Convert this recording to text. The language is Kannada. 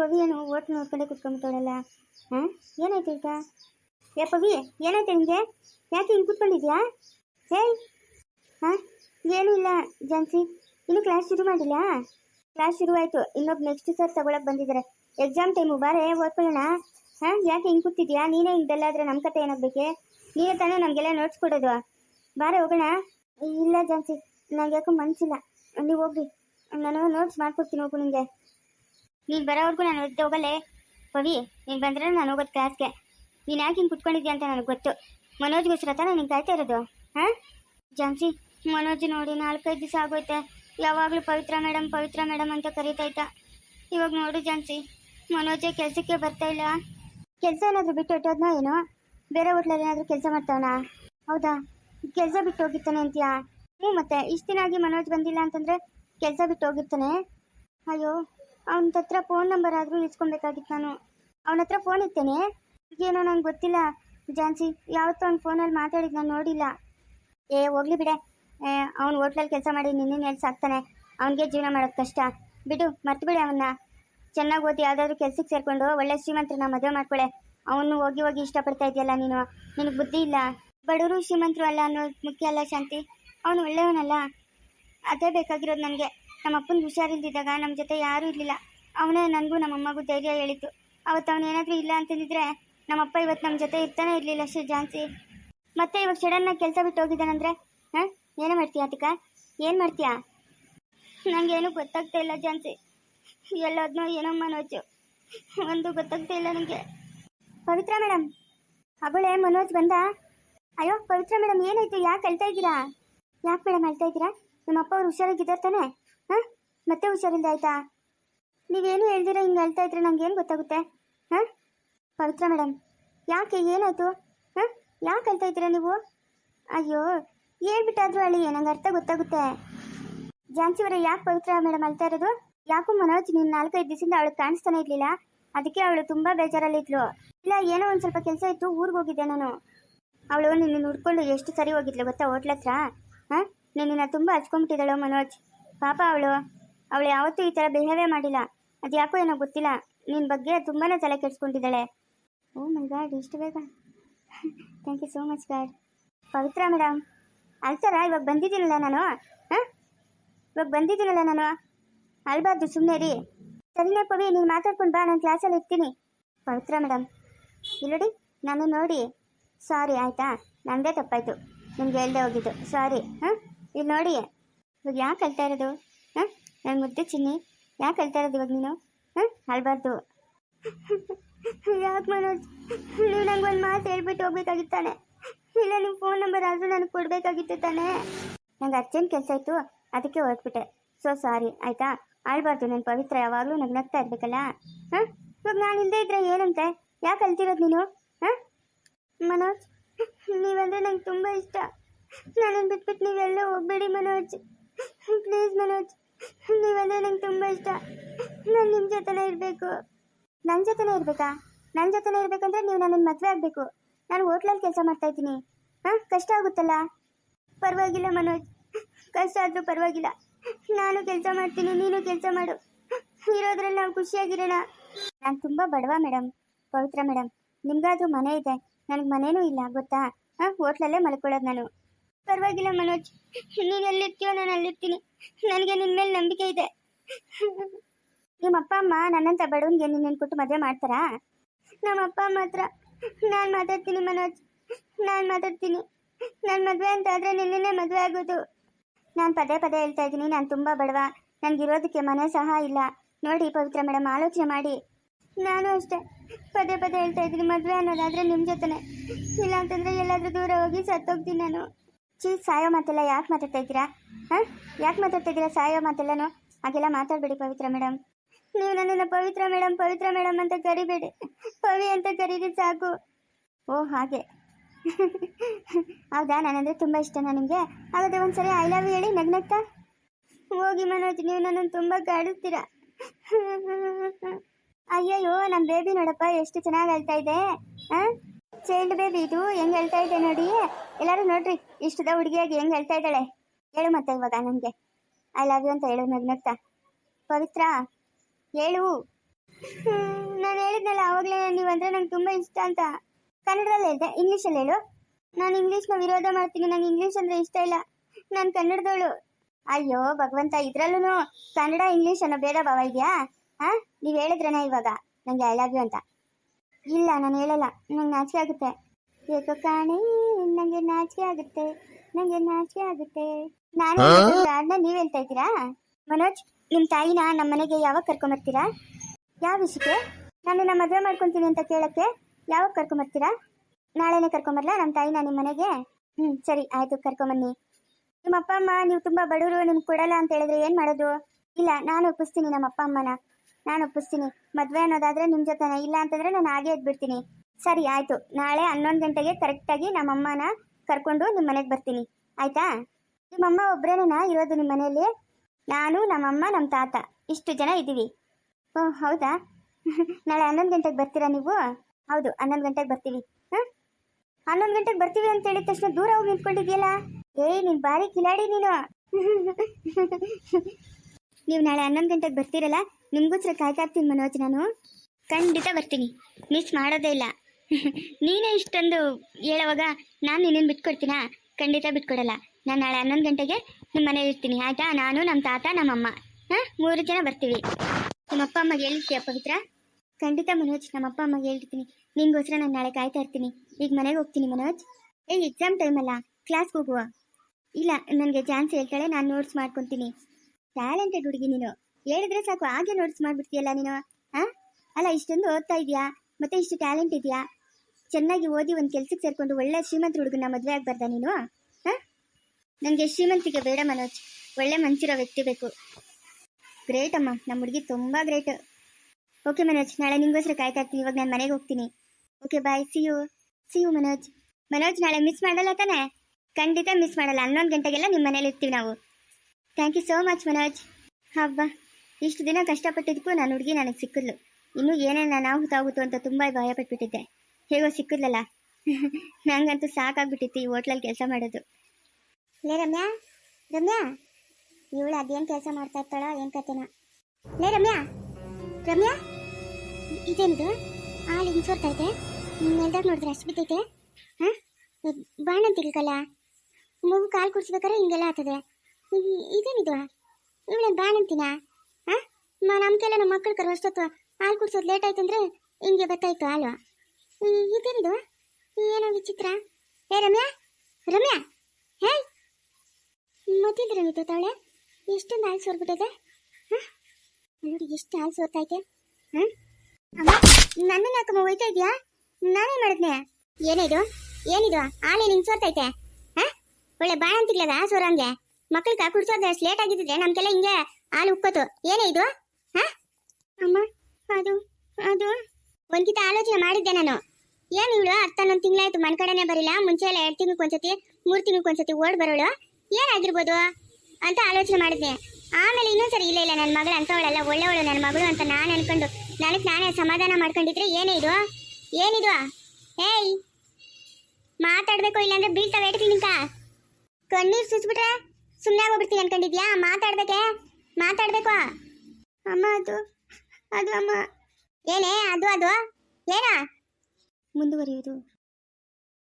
ಪವಿ ಏನು ಓಟ್ ನೋಡ್ಕೊಂಡೆ ಕುತ್ಕೊಂಡ್ಬಿಟ್ಟವಳಲ್ಲ? ಹಾಂ? ಏನಾಯ್ತು ಈಗ ಏ ಪವಿ ಏನಾಯ್ತು ನಿಮಗೆ ಯಾಕೆ ಹಿಂಗೆ ಕೂತ್ಕೊಂಡಿದ್ಯಾ? ಹೇಯ್ ಹಾಂ? ಏನೂ ಇಲ್ಲ ಜಾನ್ಸಿ. ಇನ್ನು ಕ್ಲಾಸ್ ಶುರು ಮಾಡಿಲ್ಲ? ಕ್ಲಾಸ್ ಶುರು ಆಯಿತು. ಇನ್ನೊಬ್ಬ ನೆಕ್ಸ್ಟ್ ಸರ್ ತಗೊಳಕ್ಕೆ ಬಂದಿದ್ದಾರೆ ಎಕ್ಸಾಮ್ ಟೈಮು ಬಾರೆ ಓದ್ಕೊಳ್ಳೋಣ. ಹಾಂ? ಯಾಕೆ ಹಿಂಗೆ ಕೂತಿದ್ಯಾ? ನೀನೇ ಹಿಂಗೆಲ್ಲಾದ್ರೆ ನಮ್ಮ ಕತೆ ಏನಾಗಬೇಕೆ? ನೀನೇ ತಾನೇ ನಮಗೆಲ್ಲ ನೋಟ್ಸ್ ಕೊಡೋದು. ಬಾರೆ ಹೋಗೋಣ. ಇಲ್ಲ ಜಾನ್ಸಿ ನನಗೆ ಯಾಕೋ ಮನಸ್ಸಿಲ್ಲ ನೀವು ಹೋಗ್ರಿ. ನಾನು ನೋಟ್ಸ್ ಮಾಡ್ಕೊಡ್ತೀನಿ ಹೋಗು ನಿಮಗೆ ನೀನು ಬರೋವರೆಗೂ ನಾನು ಒದ್ದು ಹೋಗಲ್ಲೇ? ಪವಿ ನೀನು ಬಂದರೆ ನಾನು ಹೋಗೋದು ಕ್ಲಾಸ್ಗೆ ನೀನು ಯಾಕೆ ಹಿಂಗೆ ಕುತ್ಕೊಂಡಿದ್ಯಾ ಅಂತ ನನಗೆ ಗೊತ್ತು. ಮನೋಜ್ಗೋಸ್ಕರ ತಾನೇ ನೀನು ಕಾಯ್ತಾ ಇರೋದು, ಹಾಂ? ಜಾನ್ಸಿ, ಮನೋಜ್ ನೋಡಿ ನಾಲ್ಕೈದು ದಿವಸ ಆಗೋಯ್ತೆ. ಯಾವಾಗಲೂ ಪವಿತ್ರ ಮೇಡಮ್ ಪವಿತ್ರ ಮೇಡಮ್ ಅಂತ ಕರೀತೈತ ಇವಾಗ ನೋಡು ಜಾನ್ಸಿ, ಮನೋಜೇ ಕೆಲಸಕ್ಕೆ ಬರ್ತಾ ಇಲ್ಲ. ಕೆಲಸ ಏನಾದರೂ ಬಿಟ್ಟು ಹೊಟ್ಟೋದ್ನೋ ಏನೋ? ಬೇರೆ ಹೋಟ್ಲಲ್ಲಿ ಏನಾದರೂ ಕೆಲಸ ಮಾಡ್ತಾವನ? ಹೌದಾ? ಕೆಲಸ ಬಿಟ್ಟು ಹೋಗಿರ್ತಾನೆ ಅಂತೀಯಾ? ಹ್ಞೂ ಮತ್ತೆ, ಇಷ್ಟು ದಿನ ಆಗಿ ಮನೋಜ್ ಬಂದಿಲ್ಲ ಅಂತಂದರೆ ಕೆಲಸ ಬಿಟ್ಟು ಹೋಗಿರ್ತಾನೆ? ಅಯ್ಯೋ ಅವನ ಹತ್ರ ಫೋನ್ ನಂಬರ್ ಆದರೂ ಇಸ್ಕೊಬೇಕಾಗಿತ್ತು ನಾನು. ಅವನ ಹತ್ರ ಫೋನ್ ಇತ್ತೇನೆ. ಏನೋ ನಂಗೆ ಗೊತ್ತಿಲ್ಲ. ಜಾನ್ಸಿ, ಯಾವತ್ತೂ ಅವ್ನ ಫೋನಲ್ಲಿ ಮಾತಾಡಿದ್ದು ನಾನು ನೋಡಿಲ್ಲ. ಏ, ಹೋಗ್ಲಿ ಬಿಡೆ. ಅವ್ನು ಹೋಟ್ಲಲ್ಲಿ ಕೆಲಸ ಮಾಡಿ ನಿನ್ನೆ ಎಲ್ಲಿ ಸಾಕ್ತಾನೆ ಅವನಿಗೆ ಜೀವನ ಮಾಡೋದು ಕಷ್ಟ. ಬಿಡು, ಮರ್ತು ಬಿಡಿ ಅವನ್ನ ಚೆನ್ನಾಗಿ ಓದಿ, ಯಾವುದಾದ್ರೂ ಕೆಲ್ಸಕ್ಕೆ ಸೇರಿಕೊಂಡು ಒಳ್ಳೆ ಶ್ರೀಮಂತರನ್ನ ಮದುವೆ ಮಾಡ್ಕೊಳೆ. ಅವನು ಹೋಗಿ ಹೋಗಿ ಇಷ್ಟಪಡ್ತಾ ಇದೆಯಲ್ಲ ನೀನು. ನಿನಗೆ ಬುದ್ಧಿ ಇಲ್ಲ. ಬಡವರು ಶ್ರೀಮಂತರು ಅಲ್ಲ ಅನ್ನೋದು ಮುಖ್ಯ ಅಲ್ಲ ಶಾಂತಿ. ಅವನು ಒಳ್ಳೆಯವನಲ್ಲ. ಅದೇ ಬೇಕಾಗಿರೋದು ನನಗೆ. ನಮ್ಮ ಅಪ್ಪನ ಹುಷಾರಿಲ್ದಿದ್ದಾಗ ನಮ್ಮ ಜೊತೆ ಯಾರೂ ಇರಲಿಲ್ಲ. ಅವನೇ ನನಗೂ ನಮ್ಮ ಅಮ್ಮಗೂ ಧೈರ್ಯ ಹೇಳಿತ್ತು ಅವತ್ತು ಅವನು ಏನಾದರೂ ಇಲ್ಲ ಅಂತಂದಿದ್ರೆ ನಮ್ಮಪ್ಪ ಇವತ್ತು ನಮ್ಮ ಜೊತೆ ಇರ್ತಾನೆ ಇರಲಿಲ್ಲ ಶ್ರೀ ಜಾನ್ಸಿ. ಮತ್ತೆ ಇವಾಗ ಸಡನ್ನಾಗಿ ಕೆಲಸ ಬಿಟ್ಟು ಹೋಗಿದ್ದಾನಂದ್ರೆ? ಹಾಂ? ಏನೇ ಮಾಡ್ತೀಯ ಅದಕ್ಕೆ ಏನು ಮಾಡ್ತೀಯಾ? ನನಗೇನು ಗೊತ್ತಾಗ್ತಾ ಇಲ್ಲ ಜಾನ್ಸಿ. ಎಲ್ಲೋದ್ನೋ ಏನೋ ಮನೋಜು. ಒಂದು ಗೊತ್ತಾಗ್ತಾ ಇಲ್ಲ ನನಗೆ ಪವಿತ್ರ ಮೇಡಮ್ ಅವಳೆ ಮನೋಜ್ ಬಂದ? ಅಯ್ಯೋ, ಪವಿತ್ರ ಮೇಡಮ್ ಏನಾಯ್ತು? ಯಾಕೆ ಅಳ್ತಾ ಇದ್ದೀರಾ? ಯಾಕೆ ಮೇಡಮ್ ಅಳ್ತಾ ಇದ್ದೀರಾ? ನಿಮ್ಮ ಅಪ್ಪ ಅವ್ರು ಹುಷಾರಾಗಿದ್ದಾರೆ ತಾನೆ. ಹಾಂ? ಮತ್ತೆ ಹುಷಾರಿಂದ ಆಯ್ತಾ? ನೀವೇನು ಹೇಳ್ದಿರ ಹಿಂಗೆ ಅಳ್ತಾ ಇದ್ರೆ ನಂಗೆ ಏನು ಗೊತ್ತಾಗುತ್ತೆ? ಹಾಂ? ಪವಿತ್ರ ಮೇಡಮ್ ಯಾಕೆ? ಏನಾಯ್ತು? ಹಾಂ? ಯಾಕೆ ಅಳ್ತಾ ಇದ್ದೀರಾ ನೀವು? ಅಯ್ಯೋ, ಹೇಳ್ಬಿಟ್ಟಾದ್ರೂ ಅಳಿ, ನಂಗೆ ಅರ್ಥ ಗೊತ್ತಾಗುತ್ತೆ. ಜಾನ್ಸಿವರ ಯಾಕೆ ಪವಿತ್ರ ಮೇಡಮ್ ಅಳ್ತಾ ಇರೋದು? ಯಾಕೋ ಮನೋಜ್ ನೀನು ನಾಲ್ಕೈದು ದಿವಸದಿಂದ ಅವಳು ಕಾಣಿಸ್ತಾನೆ ಇರಲಿಲ್ಲ. ಅದಕ್ಕೆ ಅವಳು ತುಂಬ ಬೇಜಾರಲ್ಲಿದ್ಲು. ಇಲ್ಲ, ಏನೋ ಒಂದು ಸ್ವಲ್ಪ ಕೆಲಸ ಇತ್ತು, ಊರಿಗೆ ಹೋಗಿದ್ದೆ ನಾನು. ಅವಳು ನಿನ್ನ ಹುಡ್ಕೊಂಡು ಎಷ್ಟು ಸರಿ ಹೋಗಿದ್ಲು ಗೊತ್ತಾ? ಹೋಟ್ಲ ಹತ್ರ? ಹಾಂ? ನಿನ್ನ ತುಂಬ ಹಚ್ಕೊಂಡ್ಬಿಟ್ಟಿದ್ದಾಳು ಮನೋಜ್? ಪಾಪ ಅವಳು. ಅವಳು ಯಾವತ್ತೂ ಈ ಥರ ಬಿಹೇವೇ ಮಾಡಿಲ್ಲ. ಅದು ಯಾಕೋ ಏನೋ ಗೊತ್ತಿಲ್ಲ. ನಿನ್ನ ಬಗ್ಗೆ ತುಂಬಾ ತಲೆ ಕೆಡಿಸ್ಕೊಂಡಿದ್ದಾಳೆ. ಓ ಮೈ ಗಾಡ್, ಇಷ್ಟು ಬೇಗ? Thank you so much god. Pavitra madam ಅಲ್ತಾರ? ಇವಾಗ ಬಂದಿದ್ದೀನಲ್ಲ ನಾನು? ಹಾಂ? ಇವಾಗ ಬಂದಿದ್ದೀನಲ್ಲ ನಾನು? ಅಲ್ಬಾರ್ದು ಸುಮ್ಮನೆ ರೀ ಸರಿನೇ ಪವಿ, ನೀನು ಮಾತಾಡ್ಕೊಂಡು ಬಾ, ನಾನು ಕ್ಲಾಸಲ್ಲಿ ಇರ್ತೀನಿ. ಪವಿತ್ರ ಮೇಡಮ್ ಇಲ್ಲಡಿ, ನಾನು ನೋಡಿ. ಸಾರಿ ಆಯಿತಾ? ನನ್ನದೇ ತಪ್ಪಾಯಿತು. ನಿಮ್ಗೆ ಹೇಳ್ದೆ ಹೋಗಿದ್ದು. ಸಾರಿ ಹಾಂ? ಇಲ್ಲಿ ನೋಡಿ. ಇವಾಗ ಯಾಕೆ ಅಳ್ತಾ ಇರೋದು? ಹಾಂ? ನನ್ನ ಮುದ್ದೆ ಚಿನ್ನಿ ಯಾಕೆ ಅಳ್ತಾ ಇರೋದು ಇವಾಗ ನೀನು? ಹಾಂ? ಅಳ್ಬಾರ್ದು. ಯಾಕೆ ಮನೋಜ್? ನೀವು ನಂಗೆ ಒಂದು ಮಾತು ಹೇಳ್ಬಿಟ್ಟು ಹೋಗ್ಬೇಕಾಗಿತ್ತಾನೆ. ಇಲ್ಲ ನಿಮ್ಮ ಫೋನ್ ನಂಬರ್ ಆದರೂ ನನಗೆ ಕೊಡಬೇಕಾಗಿತ್ತು ತಾನೆ. ನಂಗೆ ಅರ್ಜೆಂಟ್ ಕೆಲಸ ಇತ್ತು. ಅದಕ್ಕೆ ಹೊರಟ್ಬಿಟ್ಟೆ. ಸೊ ಸಾರಿ ಆಯಿತಾ? ಆಳ್ಬಾರ್ದು ನನ್ನ ಪವಿತ್ರ ಯಾವಾಗಲೂ ನಗ್ನಗ್ತಾ ಇರಬೇಕಲ್ಲ? ಹಾಂ? ಇವಾಗ ನಾನು ಇಲ್ಲದೆ ಇದ್ರೆ ಏನಂತೆ? ಯಾಕೆ ಅಲ್ತಿರೋದು ನೀನು? ಹಾಂ? ಮನೋಜ್, ನೀವಂದರೆ ನಂಗೆ ತುಂಬ ಇಷ್ಟ. ನನ್ನನ್ನು ಬಿಟ್ಬಿಟ್ಟು ನೀವೆಲ್ಲ ಹೋಗ್ಬೇಡಿ ಮನೋಜ್. ಪ್ಲೀಸ್ ಮನೋಜ್ ನೀವಂದರೆ ನಂಗೆ ತುಂಬ ಇಷ್ಟ. ನಾನು ನಿಮ್ಮ ಜೊತೆನೇ ಇರಬೇಕು. ನನ್ನ ಜೊತೆನೇ ಇರಬೇಕಾ? ನನ್ನ ಜೊತೆನೇ ಇರಬೇಕಂದ್ರೆ ನೀವು ನನ್ನ ಮದುವೆ ಆಗಬೇಕು. ನಾನು ಹೋಟ್ಲಲ್ಲಿ ಕೆಲಸ ಮಾಡ್ತಾ ಇದ್ದೀನಿ. ಹಾಂ, ಕಷ್ಟ ಆಗುತ್ತಲ್ಲ? ಪರವಾಗಿಲ್ಲ ಮನೋಜ್ ಕಷ್ಟ ಆದರೂ ಪರವಾಗಿಲ್ಲ. ನಾನು ಕೆಲಸ ಮಾಡ್ತೀನಿ, ನೀನು ಕೆಲಸ ಮಾಡು. ಇರೋದ್ರಲ್ಲಿ ನಾವು ಖುಷಿಯಾಗಿರೋಣ. ನಾನು ತುಂಬ ಬಡವ ಮೇಡಮ್ ಪವಿತ್ರ ಮೇಡಮ್ ನಿಮಗಾದ್ರೂ ಮನೆ ಇದೆ. ನನಗೆ ಮನೇನೂ ಇಲ್ಲ, ಗೊತ್ತಾ? ಹಾಂ, ಹೋಟ್ಲಲ್ಲೇ ಮಲ್ಕೊಳ್ಳೋದು ನಾನು. ಪರವಾಗಿಲ್ಲ ಮನೋಜ್. ನೀನು ಎಲ್ಲಿರ್ತೀಯೋ ನಾನು ಅಲ್ಲಿರ್ತೀನಿ. ನನಗೆ ನಿನ್ನ ಮೇಲೆ ನಂಬಿಕೆ ಇದೆ. ನಿಮ್ಮ ಅಪ್ಪ ಅಮ್ಮ ನನ್ನಂತ ಬಡವನಿಗೆ ನಿನ್ನ ಕೊಟ್ಟು ಮದುವೆ ಮಾಡ್ತಾರಾ? ನಮ್ಮ ಅಪ್ಪ ಅಮ್ಮ ಹತ್ರ ನಾನು ಮಾತಾಡ್ತೀನಿ ಮನೋಜ್. ನಾನು ಮಾತಾಡ್ತೀನಿ. ನಾನು ಮದುವೆ ಅಂತ ಆದರೆ ನಿನ್ನೆ ಮದುವೆ ಆಗೋದು. ನಾನು ಪದೇ ಪದೇ ಹೇಳ್ತಾ ಇದ್ದೀನಿ, ನಾನು ತುಂಬ ಬಡವ. ನನಗಿರೋದಕ್ಕೆ ಮನೆ ಸಹ ಇಲ್ಲ. ನೋಡಿ ಪವಿತ್ರ ಮೇಡಮ್ ಆಲೋಚನೆ ಮಾಡಿ. ನಾನು ಅಷ್ಟೇ. ಪದೇ ಪದೇ ಹೇಳ್ತಾ ಇದ್ದೀನಿ, ಮದುವೆ ಅನ್ನೋದಾದ್ರೆ ನಿಮ್ಮ ಜೊತೆನೆ. ಇಲ್ಲ ಅಂತಂದ್ರೆ ಎಲ್ಲಾದರೂ ದೂರ ಹೋಗಿ ಸತ್ತೋಗ್ತೀನಿ ನಾನು. ಚೀ ಸಾಯೋ ಮಾತೆಲ್ಲ ಯಾಕೆ ಮಾತಾಡ್ತಾ ಇದ್ದೀರಾ? ಹಾಂ? ಯಾಕೆ ಮಾತಾಡ್ತಾ ಇದ್ದೀರಾ? ಸಾಯೋ ಮಾತೆಲ್ಲನೂ? ಹಾಗೆಲ್ಲ ಮಾತಾಡಬೇಡಿ ಪವಿತ್ರ ಮೇಡಮ್ ನೀವು ನನ್ನನ್ನು ಪವಿತ್ರ ಮೇಡಮ್ ಪವಿತ್ರ ಮೇಡಮ್ ಅಂತ ಕರಿಬೇಡಿ. ಪವಿ ಅಂತ ಕರೀರಿ ಸಾಕು. ಓ, ಹಾಗೆ. ಹೌದಾ? ನಾನಂದರೆ ತುಂಬ ಇಷ್ಟನಾ ನಿಮಗೆ? ಹಾಗಾದ್ರೆ ಒಂದ್ಸರಿ ಐ ಲವ್ ಹೇಳಿ, ನಗ್ನಗ್ತಾ? ಹೋಗಿ ಮನೋಜ್, ನೀವು ನನ್ನನ್ನು ತುಂಬ ಕಾಡಿಸ್ತೀರಾ ಅಯ್ಯಯ್ಯೋ ನಮ್ಮ ಬೇಬಿ ನೋಡಪ್ಪ, ಎಷ್ಟು ಚೆನ್ನಾಗಿ ಹೇಳ್ತಾ ಇದೆ. ಹಾಂ? ಚೈಲ್ಡ್ ಬೇಬಿ ಇದು, ಹೆಂಗ್ ಹೇಳ್ತಾ ಇದೆ ನೋಡಿ. ಎಲ್ಲರೂ ನೋಡ್ರಿ, ಇಷ್ಟದ ಹುಡುಗಿಯಾಗಿ ಹೆಂಗ್ ಹೇಳ್ತಾ ಇದ್ದಾಳೆ. ಹೇಳು ಮತ್ತೆ ಇವಾಗ ನನಗೆ ಐ ಲವ್ ಯು ಅಂತ ಹೇಳು ನಗ್ನಗ್ತಾ ಪವಿತ್ರ, ಹೇಳು. ನಾನು ಹೇಳಿದ್ನಲ್ಲ ಆವಾಗಲೇ ನೀವಂದ್ರೆ ನಂಗೆ ತುಂಬಾ ಇಷ್ಟ ಅಂತ. ಕನ್ನಡದಲ್ಲಿ ಹೇಳಿದೆ ಇಂಗ್ಲೀಷಲ್ಲಿ ಹೇಳು. ನಾನು ನ ವಿರೋಧ ಮಾಡ್ತೀನಿ, ನಂಗೆ ಇಂಗ್ಲಿಷ್ ಅಂದ್ರೆ ಇಷ್ಟ ಇಲ್ಲ. ನಾನು ಕನ್ನಡದವಳು. ಅಯ್ಯೋ, ಭಗವಂತ ಇದ್ರಲ್ಲೂ ಕನ್ನಡ ಇಂಗ್ಲಿಷ್ ಅನ್ನೋ ಭೇದ ಭಾವ ಇದೆಯಾ? ಹಾಂ? ನೀವು ಹೇಳಿದ್ರೇನ ಇವಾಗ ನನಗೆ ಐ ಲವ್ ಯು ಅಂತ. ಇಲ್ಲ ನಾನು ಹೇಳಲ್ಲ. ನಂಗೆ ನಾಚಿಕೆ ಆಗುತ್ತೆ. ಏಕೋ ಕಾಣೆ ನಂಗೆ ನಾಚಿಕೆ ಆಗುತ್ತೆ. ನಂಗೆ ನಾಚಿಕೆ ಆಗುತ್ತೆ. ನಾನು ಅದನ್ನ ನೀವ್ ಹೇಳ್ತಾ ಇದ್ದೀರಾ? ಮನೋಜ್ ನಿಮ್ ತಾಯಿನ ನಮ್ಮ ಮನೆಗೆ ಯಾವಾಗ ಕರ್ಕೊಂಬರ್ತೀರಾ? ಯಾವ ವಿಷಯಕ್ಕೆ? ನಾನು ನಮ್ಮ ಮದುವೆ ಮಾಡ್ಕೊಂತೀನಿ ಅಂತ ಕೇಳಕ್ಕೆ ಯಾವಾಗ ಕರ್ಕೊಂಬರ್ತೀರಾ? ನಾಳೆನೆ ಕರ್ಕೊಂಬರ್ಲಾ ನಮ್ಮ ತಾಯಿನ ನಿಮ್ಮ ಮನೆಗೆ? ಹ್ಮ್ ಸರಿ ಆಯ್ತು ಕರ್ಕೊಂಬನ್ನಿ. ನಿಮ್ಮ ಅಪ್ಪ ಅಮ್ಮ ನೀವು ತುಂಬಾ ಬಡವರು ನಿಮ್ಗೆ ಕೊಡಲ್ಲ ಅಂತ ಹೇಳಿದ್ರೆ ಏನ್ ಮಾಡೋದು? ಇಲ್ಲ ನಾನು ಒಪ್ಪಿಸ್ತೀನಿ ನಮ್ಮ ಅಪ್ಪ ಅಮ್ಮನ. ನಾನು ಒಪ್ಪಿಸ್ತೀನಿ. ಮದುವೆ ಅನ್ನೋದಾದ್ರೆ ನಿಮ್ಮ ಜೊತೆನೆ, ಇಲ್ಲ ಅಂತಂದ್ರೆ ನಾನು ಹಾಗೆ ಇದ್ಬಿಡ್ತೀನಿ. ಸರಿ, ಆಯ್ತು. ನಾಳೆ ಹನ್ನೊಂದು ಗಂಟೆಗೆ ಕರೆಕ್ಟಾಗಿ ನಮ್ಮ ಅಮ್ಮನ ಕರ್ಕೊಂಡು ನಿಮ್ಮ ಮನೆಗೆ ಬರ್ತೀನಿ. ಆಯ್ತಾ? ನಿಮ್ಮಮ್ಮ ಒಬ್ರೇನೇನಾ? ಇರೋದು ನಿಮ್ಮ ಮನೆಯಲ್ಲಿ? ನಾನು, ನಮ್ಮಮ್ಮ ನಮ್ಮ ತಾತ. ಇಷ್ಟು ಜನ ಇದ್ದೀವಿ. ಓ, ಹೌದಾ? ನಾಳೆ ಹನ್ನೊಂದು ಗಂಟೆಗೆ ಬರ್ತೀರಾ ನೀವು? ಹೌದು, ಹನ್ನೊಂದು ಗಂಟೆಗೆ ಬರ್ತೀವಿ. ಹಾಂ? ಹನ್ನೊಂದು ಗಂಟೆಗೆ ಬರ್ತೀವಿ ಅಂತ ಹೇಳಿದ ತಕ್ಷಣ ದೂರ ಹೋಗಿ ನಿಂತ್ಕೊಂಡಿದ್ಯಲ್ಲ ಏಯ್, ನೀನು ಭಾರಿ ಕಿಲಾಡಿ ನೀನು. ನೀವು ನಾಳೆ ಹನ್ನೊಂದು ಗಂಟೆಗೆ ಬರ್ತೀರಲ್ಲ? ನಿಮಗೋಸ್ಕರ ಕಾಯ್ತಾ ಇರ್ತೀನಿ ಮನೋಜ್ ನಾನು. ಖಂಡಿತ ಬರ್ತೀನಿ. ಮಿಸ್ ಮಾಡೋದೇ ಇಲ್ಲ. ನೀನೇ ಇಷ್ಟೊಂದು ಹೇಳೋವಾಗ ನಾನು ನಿನ್ನನ್ನು ಬಿಟ್ಕೊಡ್ತೀನಾ? ಖಂಡಿತ ಬಿಟ್ಕೊಡಲ್ಲ. ನಾನು ನಾಳೆ ಹನ್ನೊಂದು ಗಂಟೆಗೆ ನಿಮ್ಮ ಮನೇಲಿ ಇರ್ತೀನಿ, ಆಯ್ತಾ? ನಾನು ನಮ್ಮ ತಾತ ನಮ್ಮಮ್ಮ ಹಾಂ? ಮೂರು ಜನ ಬರ್ತೀವಿ. ನಿಮ್ಮ ಅಪ್ಪ ಅಮ್ಮಗೆ ಹೇಳಿರ್ತೀಯ ಪವಿತ್ರ? ಖಂಡಿತ ಮನೋಜ್ ನಮ್ಮ ಅಪ್ಪ ಅಮ್ಮಗೆ ಹೇಳಿರ್ತೀನಿ ನಿಂಗೋಸ್ಕರ ನಾನು ನಾಳೆ ಕಾಯ್ತಾ ಇರ್ತೀನಿ. ಈಗ ಮನೆಗೆ ಹೋಗ್ತೀನಿ ಮನೋಜ್. ಏ ಎಕ್ಸಾಮ್ ಟೈಮಲ್ಲ ಕ್ಲಾಸ್ಗೆ ಹೋಗುವ. ಇಲ್ಲ, ನನಗೆ ಚಾನ್ಸ್ ಹೇಳ್ತಾಳೆ, ನಾನು ನೋಟ್ಸ್ ಮಾಡ್ಕೊತೀನಿ. ಟ್ಯಾಲೆಂಟೆಡ್ ಹುಡುಗಿ ನೀನು. ಹೇಳಿದ್ರೆ ಸಾಕು, ಹಾಗೆ ನೋಟ್ಸ್ ಮಾಡ್ಬಿಡ್ತೀಯಲ್ಲ ನೀನು, ಹಾಂ? ಅಲ್ಲ, ಇಷ್ಟೊಂದು ಓದ್ತಾ ಇದೆಯಾ? ಮತ್ತೆ ಇಷ್ಟು ಟ್ಯಾಲೆಂಟ್ ಇದೆಯಾ? ಚೆನ್ನಾಗಿ ಓದಿ ಒಂದು ಕೆಲ್ಸಕ್ಕೆ ಸೇರ್ಕೊಂಡು ಒಳ್ಳೆ ಶ್ರೀಮಂತ ಹುಡುಗನ ಮದುವೆ ಆಗ್ಬಾರ್ದಾ ನೀನು, ಹಾಂ? ನನಗೆ ಶ್ರೀಮಂತಿಗೆ ಬೇಡ ಮನೋಜ್, ಒಳ್ಳೆ ಮನ್ಸಿರೋ ವ್ಯಕ್ತಿ ಬೇಕು. ಗ್ರೇಟ್ ಅಮ್ಮ ನಮ್ಮ ಹುಡುಗಿ ತುಂಬ ಗ್ರೇಟ್ ಓಕೆ ಮನೋಜ್, ನಾಳೆ ನಿಮಗೋಸ್ಕರ ಕಾಯ್ತಾ ಇರ್ತೀನಿ, ಇವಾಗ ನಾನು ಮನೆಗೆ ಹೋಗ್ತೀನಿ. Okay bye see you see you Manoj. Manoj, ನಾಳೆ ಮಿಸ್ ಮಾಡಲ್ಲ ತಾನೆ? ಖಂಡಿತ ಮಿಸ್ ಮಾಡಲ್ಲ, ಹನ್ನೊಂದು ಗಂಟೆಗೆಲ್ಲ ನಿಮ್ಮ ಮನೇಲಿ ಇರ್ತೀವಿ ನಾವು. Thank you so much Manoj. ಹಬ್ಬ. ಇಷ್ಟು ದಿನ ಕಷ್ಟಪಟ್ಟಿದ್ದಕ್ಕೂ ನಾನು ಹುಡುಗಿ ನನಗೆ ಸಿಕ್ಕಿದ್ಲು. ಇನ್ನೂ ಏನೇನು ನಾನು ಆಗುತ್ತಾಗುತ್ತೋ ಅಂತ ತುಂಬ ಭಯಪಟ್ಬಿಟ್ಟಿದ್ದೆ. ಹೇಗೋ ಸಿಕ್ಕಿದ್ಲಲ್ಲ. ನಂಗಂತೂ ಸಾಕಾಗ್ಬಿಟ್ಟಿತ್ತು ಈ ಹೋಟ್ಲಲ್ಲಿ ಕೆಲಸ ಮಾಡೋದು. ಲೇ ರಮ್ಯಾ ರಮ್ಯಾ. ಇವಳು ಅದೇನು ಕೆಲಸ ಮಾಡ್ತಾ ಇರ್ತಾಳ ಏನು ಕತೆನ. ಲೇ ರಮ್ಯಾ ರಮ್ಯಾ. ಇದೇನಿದು? ಹಾಲು ಹಿಂಗೆ ಸೋರ್ತೈತೆ ಎಲ್ಲದಾಗ ನೋಡಿದ್ರೆ ಅಷ್ಟು ಬಿದ್ದೈತೆ. ಹಾಂ? ಬಾಣ ತಿಳ್ಕಲ್ಲ? ಮಗು ಕಾಲು ಕುಡಿಸ್ಬೇಕಾದ್ರೆ ಹಿಂಗೆಲ್ಲ ಆಗ್ತದೆ. ಇದೇನಿದು? ಇವಳೇನು ಬಾಣ ಹಾಂ? ನಮ್ಗೆಲ್ಲ ನಮ್ಮ ಮಕ್ಕಳು ಕರು ಅಷ್ಟೊತ್ತು ಹಾಲು ಕುಡ್ಸೋದು ಲೇಟ್ ಆಯ್ತು ಅಂದರೆ ಹಿಂಗೆ ಗೊತ್ತಾಯ್ತು ಹಾಲು. ಇದೇನಿದು? ಏನೋ ವಿಚಿತ್ರ. ಏ, ರಮ್ಯಾ? ರಮ್ಯಾ? ಹೇ? ಮತ್ತಿದ್ರೆ ರಮಿತ ತಾಳೆ ಎಷ್ಟೊಂದು ಹಾಲು ಸೋರ್ಬಿಟ್ಟಿದೆ. ಹಾಂ? ನೋಡಿ, ಎಷ್ಟು ಹಾಲು ಸೋರ್ತೈತೆ ಹಾಂ ನನ್ನನ್ನು ಯಾಕಮ್ಮ ಹೋಯ್ತಾ ಇದೆಯಾ? ನಾನೇ ಮಾಡಿದ್ನೆ. ಏನಿದು? ಏನಿದು? ಹಾಲು ನಿಂಗೆ ಸೋರ್ತೈತೆ ಹಾಂ? ಒಳ್ಳೆ ಬಾಣ ಅಂತಿಗ್ಲದ ಸೋರಂಗೆ ಮಕ್ಕಳಿಗೆ ಕುಡ್ಸೋದು ಅಷ್ಟು ಲೇಟ್ ಆಗಿದ್ದಿದ್ರೆ ನಮ್ಗೆಲ್ಲ ಹಿಂಗೆ ಹಾಲು ಉಕ್ಕೋತು. ಏನೇ ಇದು? ಅಮ್ಮ, ಅದು ಅದು. ಒಂದ್ಕಿತ ಆಲೋಚನೆ ಮಾಡಿದ್ದೆ ನಾನು. ಏನು ಇವಳು ಒಂದು ತಿಂಗಳಾಯ್ತು ಮನ್ ಕಡೆನೇ ಬರಿಲ್ಲ ಮುಂಚೆ ಎಲ್ಲ ಎರಡು ತಿಂಗಳಿಗೊಂದ್ಸತಿ ಮೂರು ತಿಂಗಳಿಗೊಂದ್ಸತಿ ಓಡ್ ಬರೋಳು. ಏನಾಗಿರ್ಬೋದು ಅಂತ ಆಲೋಚನೆ ಮಾಡಿದ್ದೆ ಆಮೇಲೆ ಇನ್ನೊಂದ್ಸರಿ ಇಲ್ಲ ಇಲ್ಲ ನನ್ನ ಮಗಳು ಅಂತವಳಲ್ಲ, ಒಳ್ಳೆವಳು ನನ್ನ ಮಗಳು ಅಂತ ನಾನು ಅನ್ಕೊಂಡು, ನನಗೆ ನಾನೇ ಸಮಾಧಾನ ಮಾಡ್ಕೊಂಡಿದ್ರೆ ಏನೇ ಇದು? ಏನಿದು ಏಯ್ ಮಾತಾಡ್ಬೇಕು ಇಲ್ಲಾಂದ್ರೆ ಬೀಳ್ತಾವೆ ಇಡ್ತೀನಿ ನಿಂಕ ಕಣ್ಣೀರು ಸುಸ್ಬಿಟ್ರೆ ಸುಮ್ಮನೆ ಆಗೋಗ್ಬಿಡ್ತೀನಿ ಅನ್ಕೊಂಡಿದ್ಯಾ? ಮಾತಾಡ್ಬೇಕೆ? ಮಾತಾಡ್ಬೇಕು? ಅಮ್ಮ ಅದು ಅದು ಅಮ್ಮ. ಏನೇ ಅದು ಅದು? ಏನ? ಮುಂದುವರಿಯುವುದು.